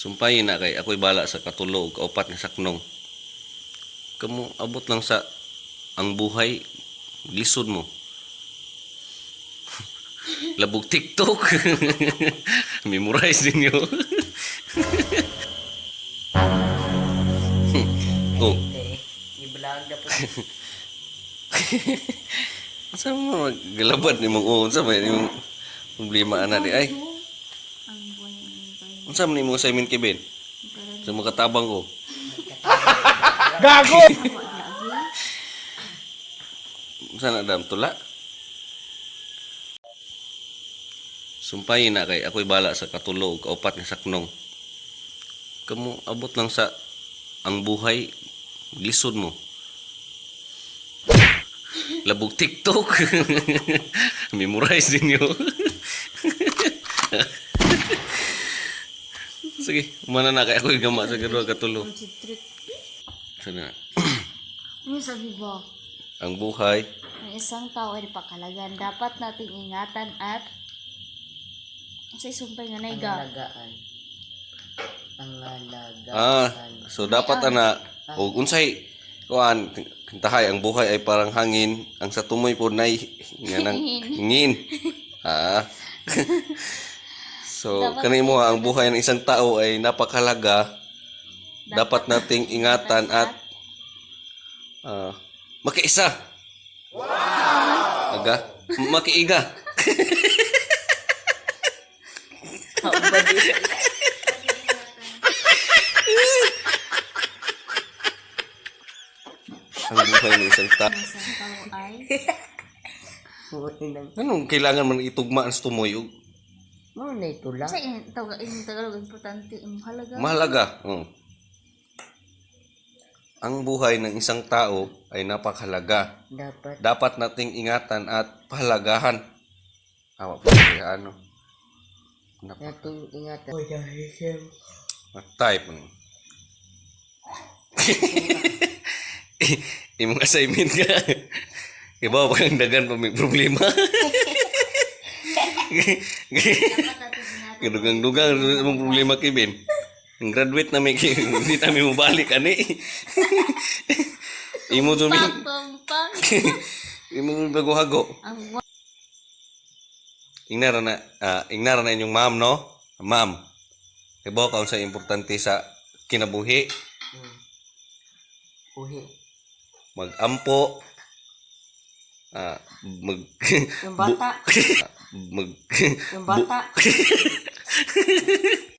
Sumpayin na kay ako'y bala sa katulog, kaupat nga saknong. Kamu abot lang sa ang buhay, lisod mo. Labog TikTok. Memorize ninyo. oh. I-vlog na po. Asa mo galabad ni mong uon sa may yung problema ana di ay. Ang buhay ng tayo. Unsa man nimo assignment kibin? Sa mga katabang ko. Gago! Unsa na dam tula? Sumpayin na kay ako'y bala sa katulog, kaupat nga saknong. Kamu abot lang sa ang buhay, lisod mo. Labog TikTok. Memorize ninyo. Sige, umana na kay ako'y gama sa kadua katulog. Sana. Ano sabi ba? Ang buhay, Ang isang tao ay pakalagan. Dapat nating ingatan at sa isumpay nga naiga. Pangalagaan. Pangalagaan. Ah, so dapat ana o unsay kuan kintahay ang buhay ay parang hangin, ang sa tumoy po nay nga nang ngin. Ah. so kani mo ang buhay ng isang tao ay napakalaga. Dapat nating ingatan at ah, makiisa. Aga, makiiga. Ang buhay ng isang tao. Anong kailangan man itugma ang tumoy? Mo na ito lang. sa in, tawag in Tagalog importante ang halaga. Mahalaga. Mm. Ang buhay ng isang tao ay napakahalaga. Dapat. Dapat nating ingatan at pahalagahan. Awa po kaya ano. Nap- Nating ingatan. type mo. Imong assignment ka. Iba pa kang dagan pa may problema. Dapat nating ingatan. Gadugang-dugang ang problema Kevin. Ang graduate na may hindi namin mo balik ani. Imo pang. Imo bago-hago. Ang buhay. Ignara na ah, ignara na inyong ma'am no? Ma'am. Ibo ka sa importante sa kinabuhi, Hmm. Uhi. mag-ampo, ah, mag Yung bata. Mag Yung bata.